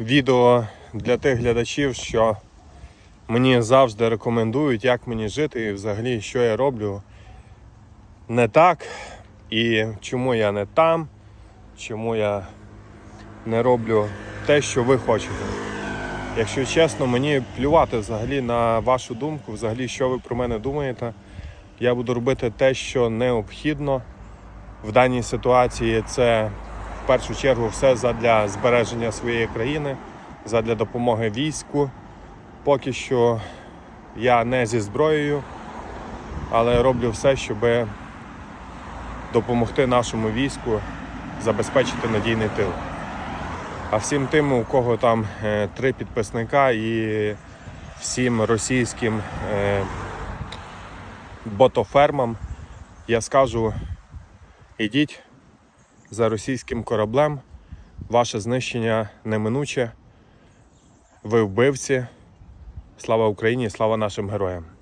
відео для тих глядачів, що мені завжди рекомендують, як мені жити і взагалі, що я роблю не так, і чому я не там, чому я не роблю те, що ви хочете. Якщо чесно, мені плювати взагалі на вашу думку, взагалі, що ви про мене думаєте. Я буду робити те, що необхідно в даній ситуації. Це в першу чергу все задля збереження своєї країни, задля допомоги війську. Поки що я не зі зброєю, але роблю все, щоб допомогти нашому війську забезпечити надійний тил. А всім тим, у кого там е, три підписника і всім російським е, ботофермам, я скажу: ідіть за російським кораблем, ваше знищення неминуче. Ви вбивці. Слава Україні, слава нашим героям!